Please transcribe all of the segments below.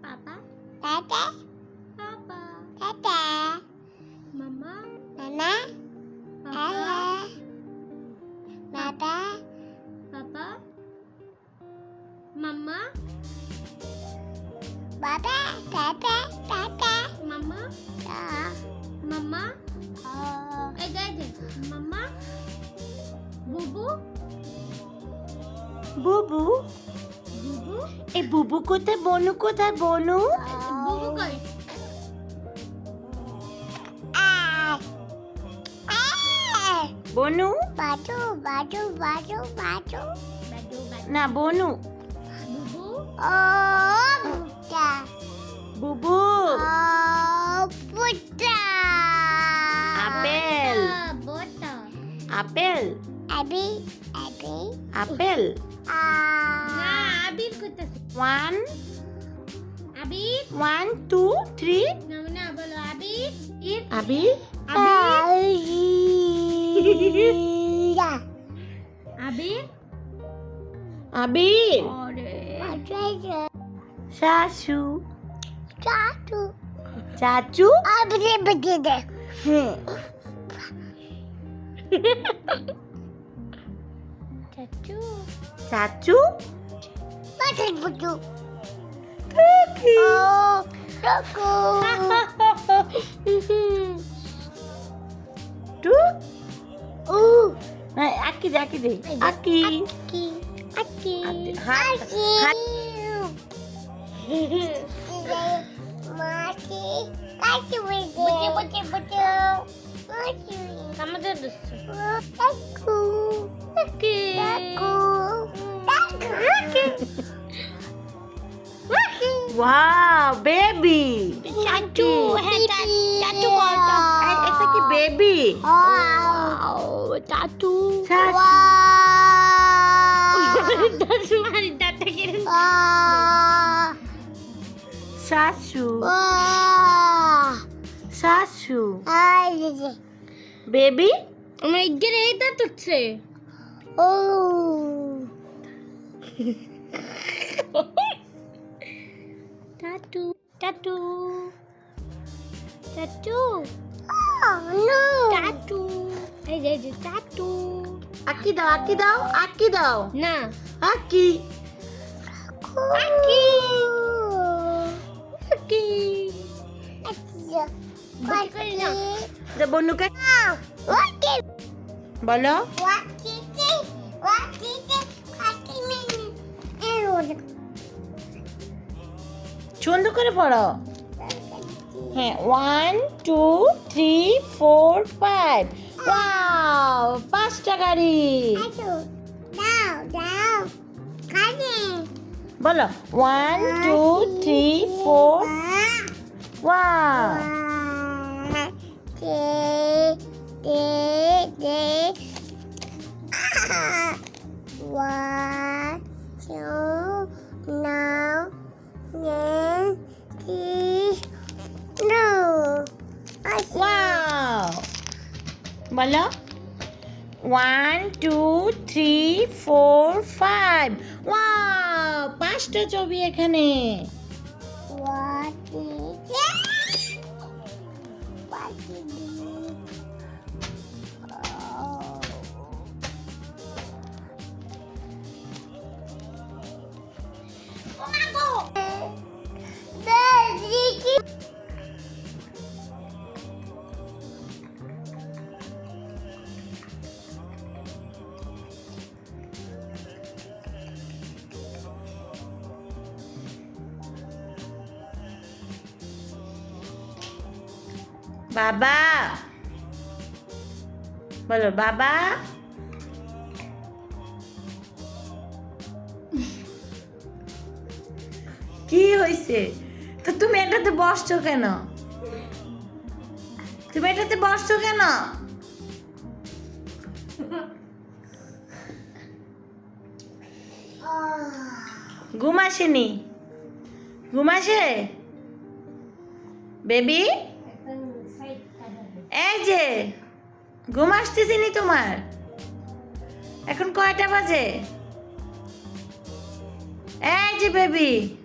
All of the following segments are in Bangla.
Papa. Papa. Papa. Papa. Mama. Mama. Papa. Papa. Papa. Mama. Papa. Papa. Papa. Mama. Mama. Oh. Eh, aja. Mama. Bubu. Bubu. এ বুবু কোথায়? বনু কোথায়? বনু? বুবু কই. বনু? Batu, batu, batu, batu. ব্যাডু ব্যাডু না বনু। বুবু? Oh, বুবু। Oh, Buddha. Apple. Apple. Abby, Abby. Apple. না Ah. আবির করতেছে one Abir one two three না না বলো আবির ইর আবি Yeah. আবির আবির ওরে শাশু Satu. চাচু Abdi begini. হুম চাচু চাচু Makan begitu. টুকি। Oh, aku. টু Uh, হ্যাঁ, আকি দে আকি দে আকি aki, aki, হাত aki. হাত Mati, kasih begitu. Betul, betul, betul. আমাদের দিচ্ছে Aku, ওয়াও বেবি চাচু হ্যাঁ চাচু কটা এটা কি বেবি Wow. চাচু Wow. দাদু মারি দাঁতটা Wow. শাশু Ay, বেবি আমার ইগের এই দাঁত হচ্ছে চাচু Oh, no. চাচু এই যে যে চাচু আকি দাও আকি দাও আকি দাও না আকি Aki. কি Aki. Bagi kali nak. দে বনুকে Waki. বলো সুন্দর করে পড়ো হ্যাঁ one two three four five wow পাঁচটা গাড়ি. বলো। One two three four wow বলো one two three four five wow পাঁচটা ছবি এখানে What is it? What is it? বাবা। বলো, বাবা। কি হয়েছে তো তুমি এটাতে বসছো কেন? তুমি এটাতে বসছো কেন? ঘুম আসেনি। ঘুম আসে? বেবি? এই যে, ঘুম আসতেছি তোমার? এখন কয়টা বাজে? এই যে বেবি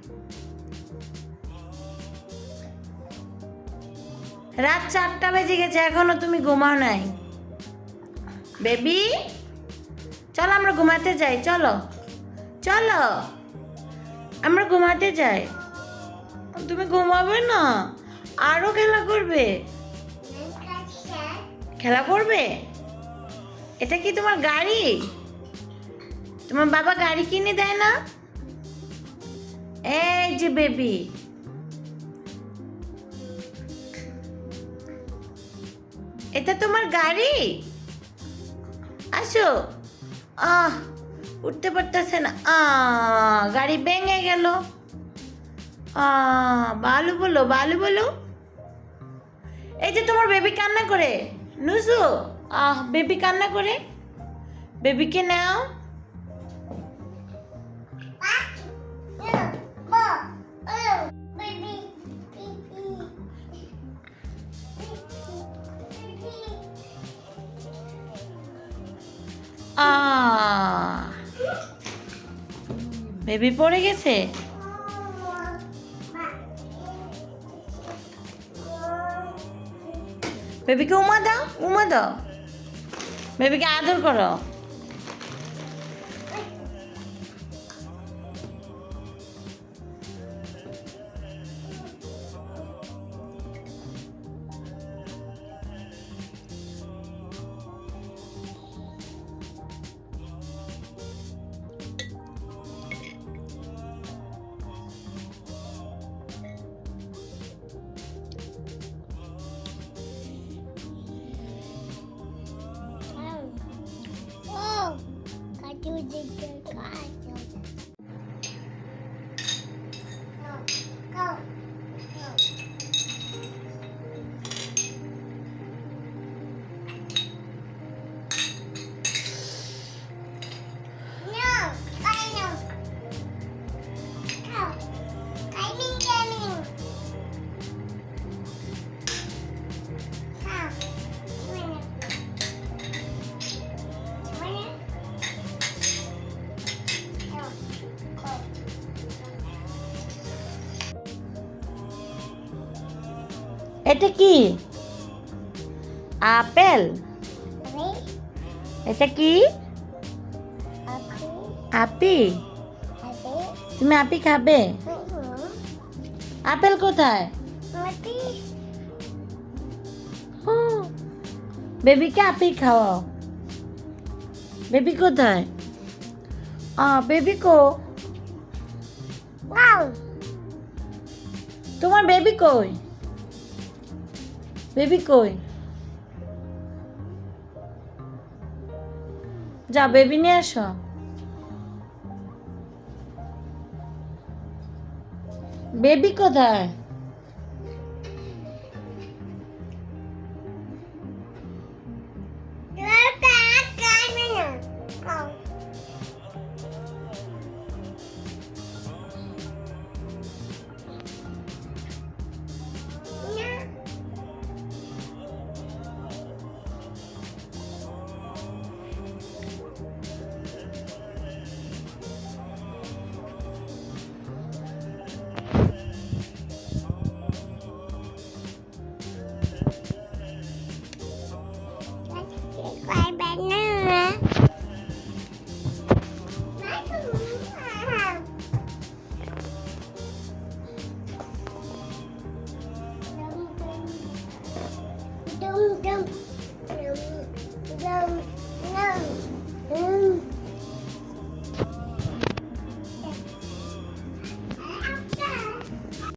রাত চারটা বেজে গেছে, এখনও তুমি ঘুমাও নাই। বেবি চলো আমরা ঘুমাতে যাই, চলো। চলো, আমরা ঘুমাতে যাই। তুমি ঘুমাবে না, আরও খেলা করবে। খেলা করবে এটা কি তোমার গাড়ি? তোমার বাবা গাড়ি কিনে দেয় না? এই যে বেবি। এটা তোমার গাড়ি? আসো। আহ, উঠতে পারতেছে না। আহ, গাড়ি ভেঙে গেল। আহ, বালু বলো বালু বলো। এই যে তোমার বেবি কান্না করে। নুসু আহ বেবি কান্না করে। বেবিকে নাও। বেবি পড়ে গেছে? বেবিকে উমা দাও উমা দাও। বেবিকে আদর করো। এটা কি? আপেল। এটা কি? আপি। তুমি আপি খাবে? আপেল। কোথায়? বেবিকে আপি খাওয়াও। বেবি কোথায়? আ বেবি কো? তোমার বেবি কই? বেবি কই? যা বেবি নিয়ে আসো। বেবি কোথায়? Welcome.